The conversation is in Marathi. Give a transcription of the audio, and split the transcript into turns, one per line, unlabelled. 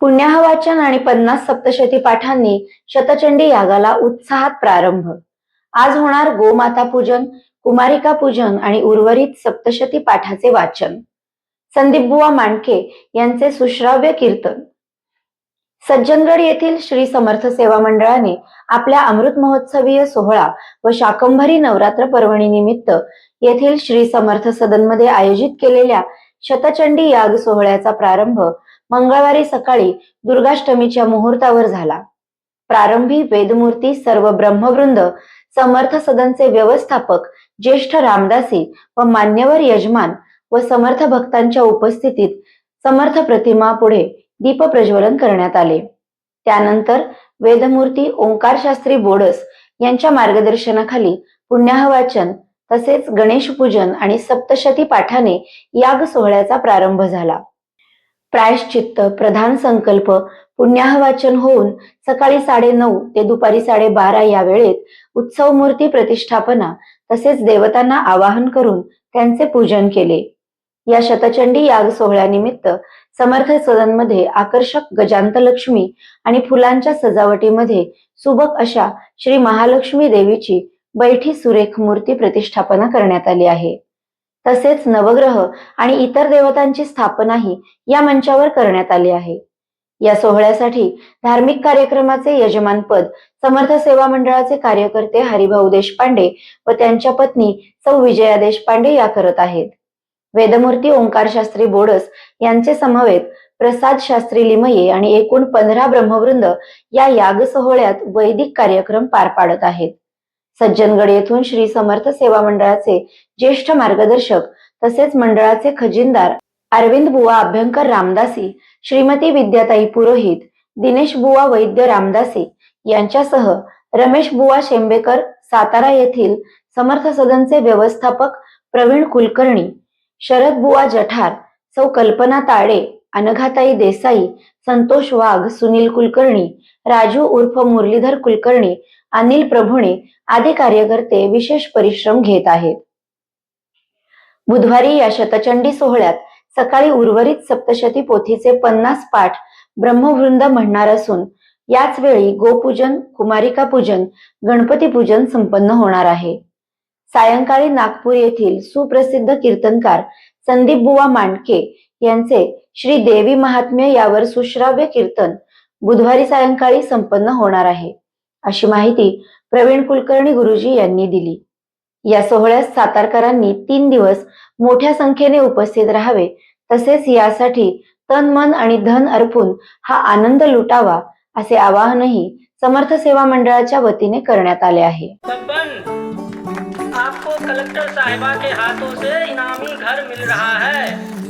पुण्याह वाचन आणि पन्नास सप्तशती पाठांनी शतचंडी यागाला उत्साहात प्रारंभ. आज होणार गोमाता पूजन कुमारिका पूजन आणि उर्वरित सप्तशती पाठाचे वाचन. संदीपबुवा मांडके यांचे सुश्राव्य कीर्तन. सज्जनगड येथील श्री समर्थ सेवा मंडळाने आपल्या अमृत महोत्सवीय सोहळा व शाकंभरी नवरात्र पर्वणी निमित्त येथील श्री समर्थ सदनमध्ये आयोजित केलेल्या शतचंडी याग सोहळ्याचा प्रारंभ मंगळवारी सकाळी दुर्गाष्टमीच्या मुहूर्तावर झाला. प्रारंभी वेदमूर्ती सर्व ब्रह्मवृंद समर्थ सदनचे व्यवस्थापक ज्येष्ठ रामदासी व मान्यवर यजमान व समर्थ भक्तांच्या उपस्थितीत समर्थ प्रतिमा पुढे दीप प्रज्वलन करण्यात आले. त्यानंतर वेदमूर्ती ओंकार शास्त्री बोडस यांच्या मार्गदर्शनाखाली पुण्याह वाचन तसेच गणेश पूजन आणि सप्तशती पाठाने याग सोहळ्याचा प्रारंभ झाला. प्रायश्चित्त प्रधान संकल्प पुण्याह वाचन होऊन सकाळी साडे नऊ ते दुपारी साडेबारा या वेळेत उत्सव मूर्ती प्रतिष्ठापना तसेच देवतांना आवाहन करून त्यांचे पूजन केले. या शतचंडी याग सोहळ्यानिमित्त समर्थ सदनमध्ये आकर्षक गजांतलक्ष्मी आणि फुलांच्या सजावटीमध्ये सुबक अशा श्री महालक्ष्मी देवीची बैठी सुरेख मूर्ती प्रतिष्ठापना करण्यात आली आहे. तसेच नवग्रह आणि इतर देवतांची स्थापनाही या मंचावर करण्यात आली आहे. या सोहळ्यासाठी धार्मिक कार्यक्रमाचे यजमानपद समर्थ सेवा मंडळाचे कार्यकर्ते हरिभाऊ देशपांडे व त्यांच्या पत्नी सौ विजया देशपांडे या करत आहेत. वेदमूर्ती ओंकार शास्त्री बोडस यांचे समवेत प्रसाद शास्त्री लिमये आणि एकूण पंधरा ब्रह्मवृंद या याग सोहळ्यात वैदिक कार्यक्रम पार पाडत आहेत. सज्जनगड येथून श्री समर्थ सेवा मंडळाचे ज्येष्ठ मार्गदर्शक तसेच मंडळाचे खजिनदार अरविंद बुवा अभ्यंकर रामदासी श्रीमती विद्याताई पुरोहित दिनेश बुवा वैद्य रामदासी यांच्यासह रमेश बुवा शेंबेकर सातारा येथील समर्थ सदनचे व्यवस्थापक प्रवीण कुलकर्णी शरद बुवा जठार सौ कल्पना ताडे अनघाताई देसाई संतोष वाघ सुनील कुलकर्णी राजू उर्फ मुरलीधर कुलकर्णी अनिल प्रभुणे आदी कार्यकर्ते विशेष परिश्रम घेत आहेत. बुधवारी या शतचंडी सोहळ्यात सकाळी उर्वरित सप्तशती पोथीचे पन्नास पाठ ब्रह्मवृंद म्हणणार असून याच वेळी गोपूजन कुमारिका पूजन गणपती पूजन संपन्न होणार आहे. सायंकाळी नागपूर येथील सुप्रसिद्ध कीर्तनकार संदीप बुवा मांडके यांचे श्री देवी महात्म्य यावर सुश्राव्य कीर्तन बुधवारी सायंकाळी संपन्न होणार आहे. अशी माहिती प्रवीण कुलकर्णी गुरुजी यांनी दिली. या सोहळ्यात सातारकरांनी तीन दिवस मोठ्या संख्येने उपस्थित राहावे तसेच यासाठी तन मन आणि धन अर्पून हा आनंद लुटावा असे आवाहनही समर्थ सेवा मंडळाच्या वतीने करण्यात आले आहे.
आपको कलेक्टर साहिबा के हाथों से इनामी घर मिल रहा है।